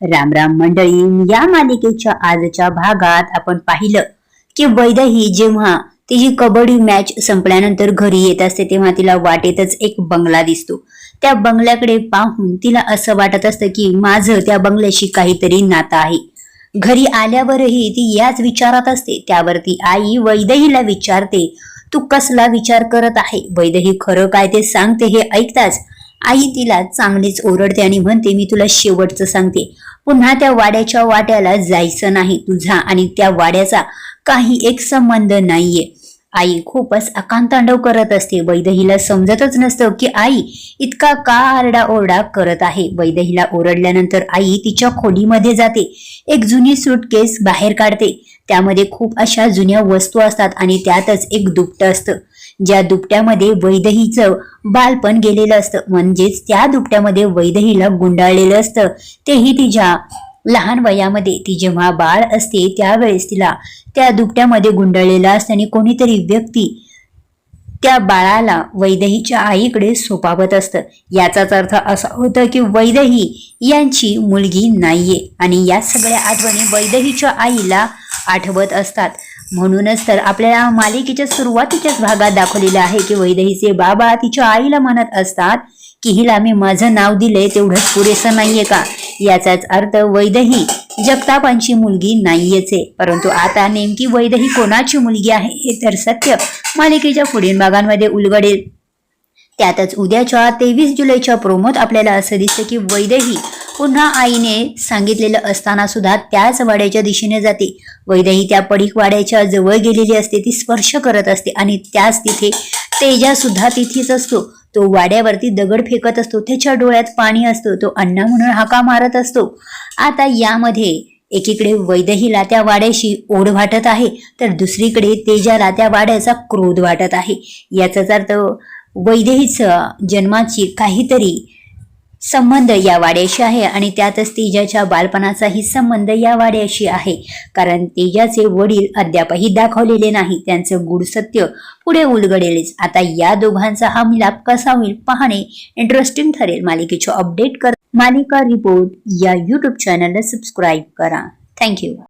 राम राम मंडळी या मालिकेच्या आजच्या भागात आपण पाहिलं की वैदही जेव्हा तिची कबड्डी मॅच संपल्यानंतर घरी येत असते तेव्हा तिला वाटेतच एक बंगला दिसतो. त्या बंगल्याकडे पाहून तिला असं वाटत असतं की माझं त्या बंगल्याशी काहीतरी नातं आहे. घरी आल्यावरही ती याच विचारात असते. त्यावरती आई वैदहीला विचारते तू कसला विचार करत आहे? वैदही खरं काय ते सांगते हे ऐकताच आई तिला चांगलीच ओरडते आणि म्हणते मी तुला शेवटचं सांगते. पुन्हा त्या वाड्याच्या वाट्याला जायचं नाही तुझा आणि त्या वाड्याचा काही एक संबंध नाहीये. आई खूपच अकांतांडव करत असते. वैदहीला समजतच नसतं की आई इतका का आरडाओरडा करत आहे. वैदहीला ओरडल्यानंतर आई तिच्या खोलीमध्ये जाते. एक जुनी सूटकेस बाहेर काढते. त्यामध्ये खूप अशा जुन्या वस्तू असतात आणि त्यातच एक दुपटं असतं. ज्या दुपट्यामध्ये वैदहीचं बालपण गेलेलं असतं. म्हणजेच त्या दुपट्यामध्ये वैदहीला गुंडाळलेलं असतं. तेही तिच्या लहान वयामध्ये. ती जेव्हा बाळ असते त्यावेळेस तिला त्या दुपट्यामध्ये गुंडाळलेलं असतं आणि कोणीतरी व्यक्ती त्या बाळाला वैदहीच्या आईकडे सोपावत असतं. याचाच अर्थ असा होतं की वैदही यांची मुलगी नाहीये. आणि या सगळ्या आठवणी वैदहीच्या आईला आठवत असतात. म्हणूनच तर आपल्या मालिकेच्या सुरुवातीच्याच भागात दाखवलेलं आहे की वैदहीचे बाबा तिच्या आईला म्हणत असतात की हिला मी माझं नाव दिलंय तेवढंच पुरेसं नाहीये का? याचाच अर्थ वैदही जगतापांची मुलगी नाहीयेच आहे. परंतु आता नेमकी वैदही कोणाची मुलगी आहे हे तर सत्य मालिकेच्या पुढील भागांमध्ये उलगडेल. त्यातच उद्याच्या तेवीस जुलैच्या प्रोमोत आपल्याला असं दिसतं की वैदही पुन्हा आईने सांगितलेलं असताना सुद्धा त्याच वाड्याच्या दिशेने जाते. वैदही त्या पडीक वाड्याच्या जवळ गेलेली असते ती स्पर्श करत असते आणि त्याच तिथे तेजा सुद्धा तिथेच असतो. तो वाड्यावरती दगड फेकत असतो त्याच्या डोळ्यात पाणी असतो तो अण्णा म्हणून हाका मारत असतो. आता यामध्ये एकीकडे वैदहीला त्या वाड्याशी ओढ वाटत आहे तर दुसरीकडे तेजाला त्या वाड्याचा क्रोध वाटत आहे. याचाच अर्थ वैदेहीचं जन्माची काहीतरी संबंध या वाड्याशी आहे आणि त्यातच तेजाच्या बालपणाचाही संबंध या वाड्याशी आहे. कारण तेजाचे वडील अद्यापही दाखवलेले नाही. त्यांचं गुढ सत्य पुढे उलगडेलच. आता या दोघांचा हा मिलाप कसा होईल पाहणे इंटरेस्टिंग ठरेल. मालिकेचे अपडेट कर मालिका रिपोर्ट या यूट्यूब चॅनलला सबस्क्राईब करा. थँक्यू